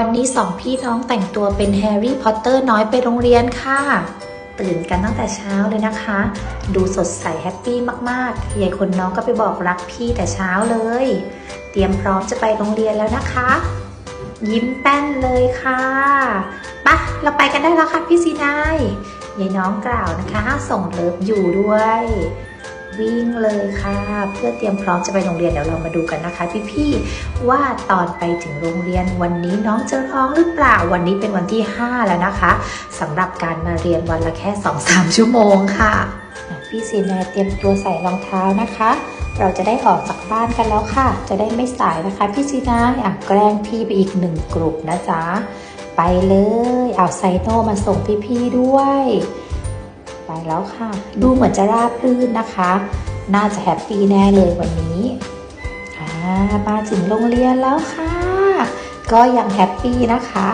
วันนี้สองพี่น้องแต่งตัวเป็นแฮร์รี่พอตเตอร์น้อยไปโรงเรียนค่ะ ตื่นกันตั้งแต่เช้าเลยนะคะ ดูสดใสแฮปปี้มากๆยายคนน้องก็ไปบอกรักพี่แต่เช้าเลย เตรียมพร้อมจะไปโรงเรียนแล้วนะคะ ยิ้มแป้นเลยค่ะปะเราไปกันได้แล้วค่ะพี่ซีนายยายน้องกล่าวนะคะ ส่งเลิฟอยู่ด้วย วิ่งเลยค่ะ เพื่อเตรียมพร้อมจะไปโรงเรียนเดี๋ยวเรามาดูกันนะคะ พี่ๆว่าตอนไปถึงโรงเรียนวันนี้น้องจะร้องหรือเปล่าวันนี้เป็นวันที่ 5 แล้วนะคะสำหรับการมาเรียนวันละแค่ 2-3 ชั่วโมงค่ะอะ พี่ซีนาเตรียมตัวใส่รองเท้านะคะเราจะได้ออกจากบ้านกันแล้วค่ะ จะได้ไม่สายนะคะ พี่ซีนาอะแกล้งพี่ไปอีกหนึ่งกลุ่มนะจ๊ะ ไปเลย เอาไซโนมาส่งพี่ๆด้วย ไปแล้วค่ะ ดูเหมือนจะราบรื่นนะคะ น่าจะแฮปปี้แน่เลยวันนี้มาถึงโรงเรียนแล้วค่ะ ก็ยังแฮปปี้นะคะ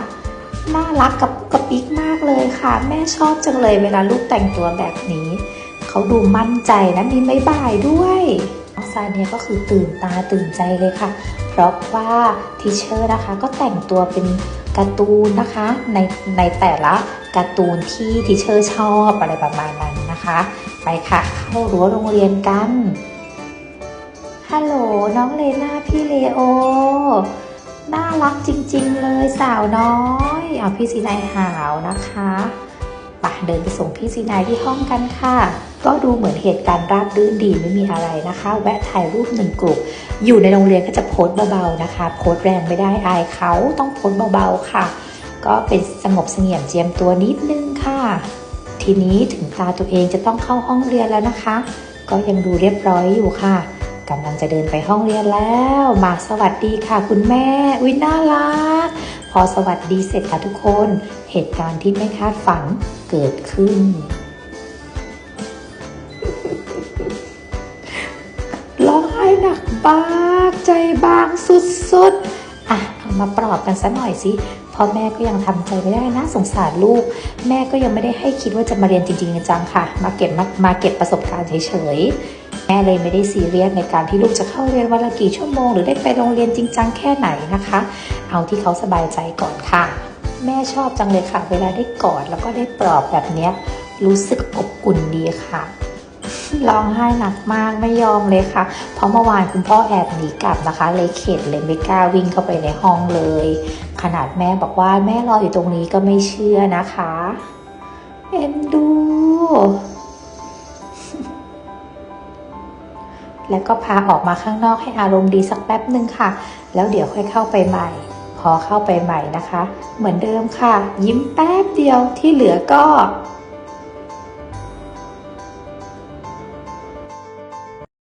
น่ารักกับกระปิกมากเลยค่ะ แม่ชอบจังเลยเวลาลูกแต่งตัวแบบนี้ เขาดูมั่นใจนะมีไม่บ่ายด้วยน้องซาเนียก็คือตื่นตาตื่นใจเลยค่ะ เพราะว่าทีเชอร์นะคะก็แต่งตัวเป็น การ์ตูนนะคะในในแต่ละการ์ตูนที่ทีเชอร์ชอบอะไรประมาณนั้นนะคะ ไปค่ะ เข้ารั้วโรงเรียนกัน ฮัลโหลน้องเลน่าพี่เลโอ น่ารักจริงๆเลยสาวน้อย เอาพี่ซีนายหาวนะคะ ไปเดินไปส่งพี่ซีนายที่ห้องกันค่ะ ก็ดูเหมือนเหตุการณ์ราบรื่นดีไม่มีอะไรนะคะ แวะถ่ายรูปหนึ่งกลุ่มอยู่ในโรงเรียนก็จะโพสเบาๆนะคะ โพสแรงไม่ได้อายเขาต้องโพสเบาๆค่ะ ก็เป็นสงบเสงี่ยมเจียมตัวนิดนึงค่ะ ทีนี้ถึงตาตัวเองจะต้องเข้าห้องเรียนแล้วนะคะ ก็ยังดูเรียบร้อยอยู่ค่ะกำลังจะเดินไปห้องเรียนแล้ว มาสวัสดีค่ะ คุณแม่อุ้ยน่ารัก พอสวัสดีเสร็จค่ะทุกคน เหตุการณ์ที่ไม่คาดฝันเกิดขึ้น ร้องไห้หนักมากใจบางสุดๆ อะ เอามาปลอบกันซะหน่อยสิ พ่อแม่ก็ยังทำใจไม่ได้นะสงสารลูก แม่ก็ยังไม่ได้ให้คิดว่าจะมาเรียนจริงๆจังค่ะ มาเก็บมามาเก็บประสบการณ์เฉยๆแม่เลยไม่ได้ซีเรียสในการที่ลูกจะเข้าเรียนวันละกี่ชั่วโมงหรือได้ไปโรงเรียนจริงจังแค่ไหนนะคะ เอาที่เขาสบายใจก่อนค่ะ แม่ชอบจังเลยค่ะ เวลาได้กอดแล้วก็ได้ปลอบแบบนี้รู้สึกอบอุ่นดีค่ะ ร้องไห้หนักมากไม่ยอมเลยค่ะ เพราะเมื่อวานคุณพ่อแอบหนีกลับนะคะ เลยเข็ดเลยไม่กล้าวิ่งเข้าไปในห้องเลย ขนาดแม่บอกว่าแม่รออยู่ตรงนี้ก็ไม่เชื่อนะคะ เอ็นดู แล้วก็พาออกมาข้างนอกให้อารมณ์ดีสักแป๊บหนึ่งค่ะ แล้วเดี๋ยวค่อยเข้าไปใหม่พอเข้าไปใหม่นะคะ เหมือนเดิมค่ะ ยิ้มแป๊บเดียวที่เหลือก็